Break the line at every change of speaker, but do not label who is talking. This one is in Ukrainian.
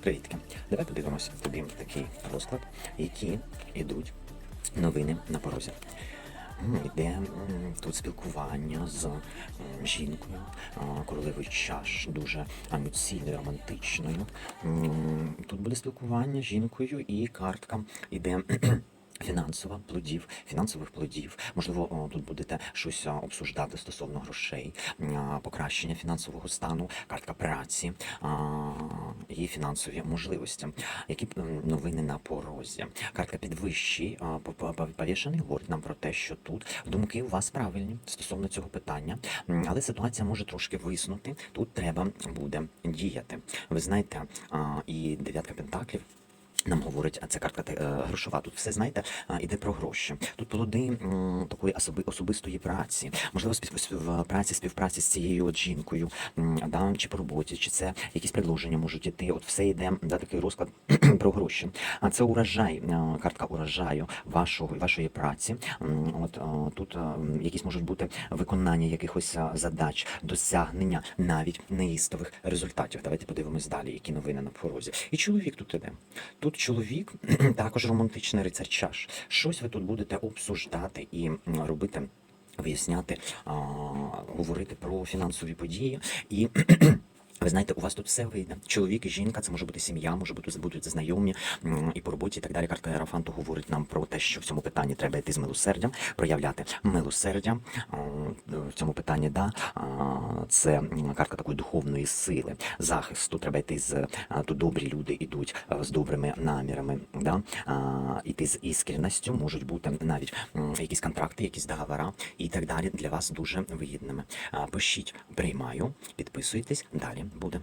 Привітки. Давай подивимося тобі такий розклад, які йдуть новини на порозі. Йде тут спілкування з жінкою, королевою чаш, дуже емоційною, романтичною. Тут буде спілкування з жінкою і картка йде. Фінансова плодів, фінансових плодів. Можливо, тут будете щось обсуждати стосовно грошей, покращення фінансового стану, картка праці і фінансові можливості. Які б, новини на порозі? Картка підвищі повішений говорить нам про те, що тут думки у вас правильні стосовно цього питання, але ситуація може трошки виснути. Тут треба буде діяти. Ви знаєте, і дев'ятка пентаклів. Нам говорить, а це картка е, грошова. Тут все знаєте, іде про гроші. Тут плоди такої особи, особистої праці, можливо, спів- праці, співпраці з цією от жінкою, да, чи по роботі, чи це якісь предложення можуть іти. От все йде да, такий розклад про гроші. А це урожай, картка урожаю вашого вашої праці. От е, тут е, якісь можуть бути виконання якихось задач, досягнення навіть неїстових результатів. Давайте подивимось далі, які новини на порозі. І чоловік тут іде. Тут чоловік також романтичний рицар чаш. Щось ви тут будете обсуждати і робити. Виясняти, а, говорити про фінансові події і. Ви знаєте, у вас тут все вийде. Чоловік і жінка, це може бути сім'я, може бути будуть знайомі і по роботі, і так далі. Картка Ерафанту говорить нам про те, що в цьому питанні треба йти з милосердям, проявляти милосердя. В цьому питанні, да, це картка такої духовної сили, захисту. Треба йти з тут добрі люди йдуть з добрими намірами. Да? А, Іти з іскренністю можуть бути навіть якісь контракти, якісь договори і так далі для вас дуже вигідними. А, Пишіть, приймаю, підписуйтесь, далі буде.